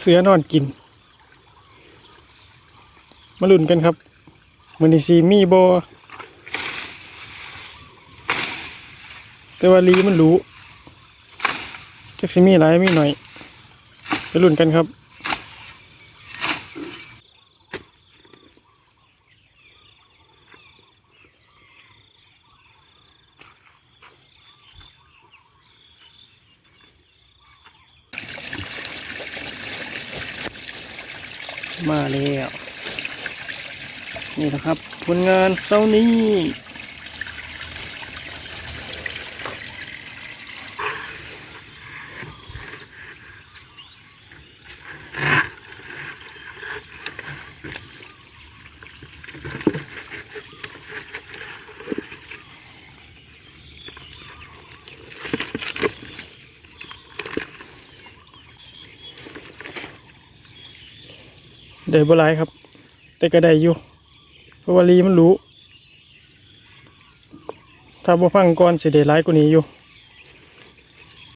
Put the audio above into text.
เสือนอนกิน มาลุ่นกันครับมันนีซีมีโบแต่ว่าลีมันรู้จักสิมีหลายมีหน่อย ไปลุ่นกันครับ มาแล้ว นี่นะครับ ผลงานเซานี้ ได้บ่หลายครับ แต่ก็ได้อยู่เพราะว่าลีมันรู้ ถ้าบ่ฟังก่อนสิได้หลายกว่านี้อยู่